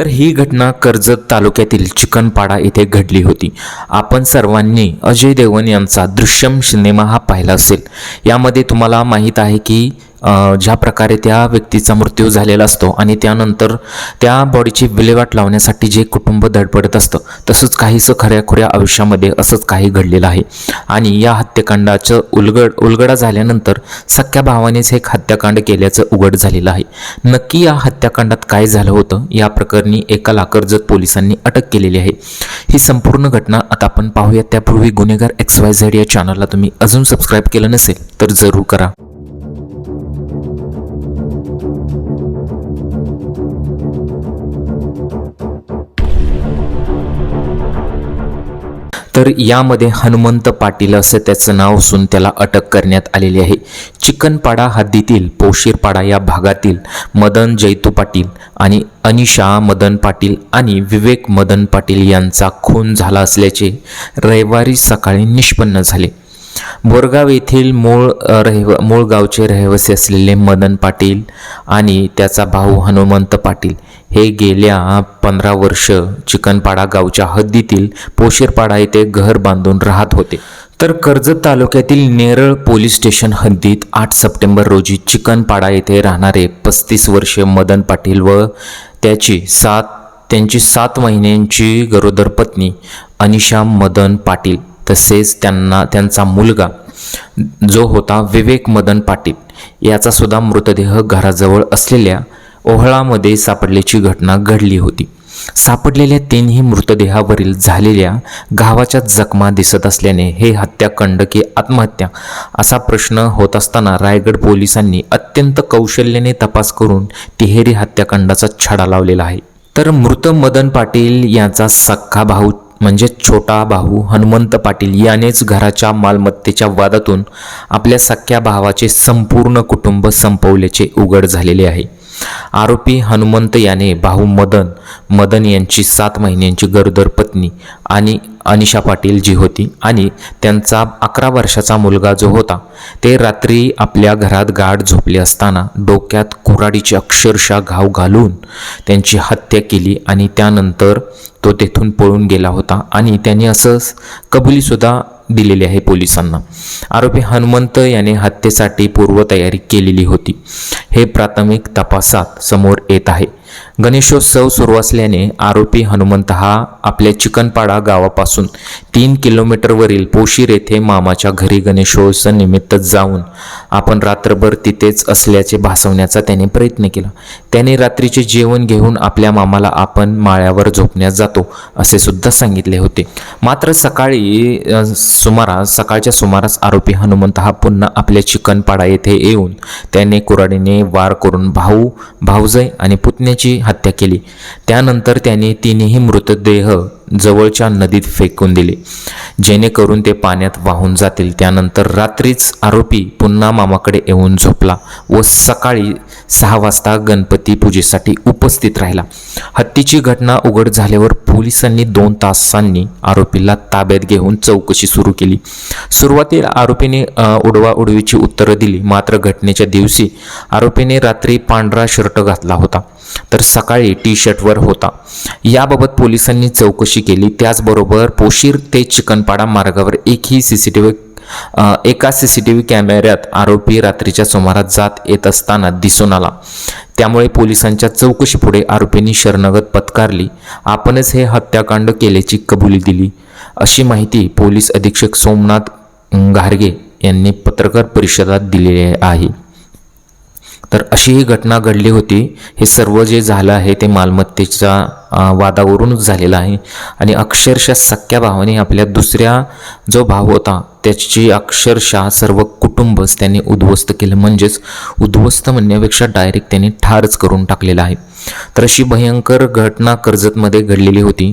तर ही घटना कर्जत तालुक्यातील चिकनपाडा येथे घडली होती. आपण सर्वांनी अजय देवगण यांचा दृश्यम सिनेमा हा पाहिला असेल. यामध्ये तुम्हाला माहीत आहे की ज्या प्रकारे त्या व्यक्तीचा मृत्यू झालेला असतो आणि त्यानंतर त्या बॉडीची विल्हेवाट लावण्यासाठी जे कुटुंब धडपडत असतं तसंच काहीसं खऱ्याखुऱ्या आयुष्यामध्ये असंच काही घडलेलं आहे. आणि या हत्याकांडाचं उलगड उलगडा झाल्यानंतर सख्या भावानेच हे हत्याकांड केल्याचं उघड झालेलं आहे. नक्की या हत्याकांडात काय झालं होतं या प्रकरणी एका लाकरजत पोलिसांनी अटक केलेली आहे. ही संपूर्ण घटना आता आपण पाहूया. त्यापूर्वी गुन्हेगार एक्स वाय झेड या चॅनलला तुम्ही अजून सबस्क्राईब केलं नसेल तर जरूर करा. तर यामध्ये हनुमंत पाटील असं त्याचं नाव असून त्याला अटक करण्यात आलेली आहे. चिकनपाडा हद्दीतील पोशीरपाडा या भागातील मदन जैतू पाटील आणि अनिशा मदन पाटील आणि विवेक मदन पाटील यांचा खून झाला असल्याचे रविवारी सकाळी निष्पन्न झाले. बोरगाव येथील मूळ रहिव मूळ गावचे रहिवासी असलेले मदन पाटील आणि त्याचा भाऊ हनुमंत पाटील हे गेल्या पंधरा वर्ष चिकनपाडा गावच्या हद्दीतील पोशेरपाडा येथे घर बांधून राहत होते. तर कर्जत तालुक्यातील नेरळ पोलीस स्टेशन हद्दीत आठ सप्टेंबर रोजी चिकनपाडा येथे राहणारे पस्तीस वर्षीय मदन पाटील व त्याची सात त्यांची सात महिन्यांची गरोदर पत्नी अनिशा मदन पाटील तसेच त्यांना त्यांचा मुलगा जो होता विवेक मदन पाटील याचा सुद्धा मृतदेह घराजवळ असलेल्या ओहळामध्ये सापडल्याची घटना घडली होती. सापडलेल्या तीनही मृतदेहावरील झालेल्या गावाच्या जखमा दिसत असल्याने हे हत्याकंड की आत्महत्या असा प्रश्न होत असताना रायगड पोलिसांनी अत्यंत कौशल्याने तपास करून तिहेरी हत्याकांडाचा छडा लावलेला आहे. तर मृत मदन पाटील यांचा सख्खा भाऊ म्हणजे छोटा भाऊ हनुमंत पाटील यानेच घराच्या मालमत्तेच्या वादातून आपल्या सख्या भावाचे संपूर्ण कुटुंब संपवल्याचे उघड झालेले आहे. आरोपी हनुमंत याने भाऊ मदन मदन यांची सात महिन्यांची गरोदर पत्नी आणि अनिशा पाटील जी होती आणि त्यांचा अकरा वर्षाचा मुलगा जो होता ते रात्री आपल्या घरात गाढ झोपले असताना डोक्यात कुऱ्हाडीचे अक्षरशः घाव घालून त्यांची हत्या केली आणि त्यानंतर तो तेथून पळून गेला होता आणि त्यांनी असं कबुलीसुद्धा दिलेली आहे पोलिसांना. आरोपी हनुमंत याने हत्येसाठी पूर्वतयारी केलेली होती. हे प्राथमिक तपासात समोर येत आहे. गणेशोत्सव सुरू असल्याने आरोपी हनुमंत हा आपल्या चिकनपाडा गावापासून तीन किलोमीटरवरील पोशीर येथे मामाच्या घरी गणेशोत्सव निमित्त जाऊन आपण रात्रभर तिथेच असल्याचे भासवण्याचा त्याने प्रयत्न केला. त्याने रात्रीचे जेवण घेऊन आपल्या मामाला आपण माळ्यावर झोपण्यास जातो असे सुद्धा सांगितले होते. मात्र सकाळी सुमारास सकाळच्या सुमारास आरोपी हनुमंत हा पुन्हा आपल्या चिकनपाडा येथे येऊन त्याने कुऱ्हाडीने वार करून भाऊ भाऊजय आणि पुतण्याची हत्या केली. त्यानंतर त्याने तिन्ही मृतदेह जवळच्या नदीत फेकून दिले. जेणेकरून ते पाण्यात वाहून जातील. त्यानंतर रात्रीच आरोपी पुन्हा मामाकडे येऊन झोपला व सकाळी सहा वाजता गणपती पूजेसाठी उपस्थित राहिला. हत्तीची घटना उघड झाल्यावर पोलिसांनी दोन तासांनी आरोपीला ताब्यात घेऊन चौकशी सुरू केली. सुरुवातीला आरोपीने उडवाउडवीची उत्तरं दिली. मात्र घटनेच्या दिवशी आरोपीने रात्री पांढरा शर्ट घातला होता तर सकाळी टी शर्टवर होता. याबाबत पोलिसांनी चौकशी केली. त्याचबरोबर पोशीर ते चिकनपाडा मार्गावर एकही सी सी टी व्ही एका सी सी टी व्ही कॅमेऱ्यात आरोपी रात्रीच्या सुमारात जात येत असताना दिसून आला. त्यामुळे पोलिसांच्या चौकशीपुढे आरोपींनी शरणगत पत्कारली. आपणच हे हत्याकांड केल्याची कबुली दिली. अशी माहिती पोलीस अधीक्षक सोमनाथ घारगे यांनी पत्रकार परिषदात दिलेली आहे. तर अशी ही घटना घडली होती. हे सर्व जे झालं आहे ते मालमत्तेच्या वादावरूनच झालेलं आहे. आणि अक्षरशः सख्या भावाने आपल्या दुसऱ्या जो भाव होता त्याची अक्षरशः सर्व कुटुंबच त्यांनी उद्ध्वस्त केलं. म्हणजेच उद्ध्वस्त म्हणण्यापेक्षा डायरेक्ट त्यांनी ठारच करून टाकलेलं आहे. तर अशी भयंकर घटना कर्जतमध्ये घडलेली होती.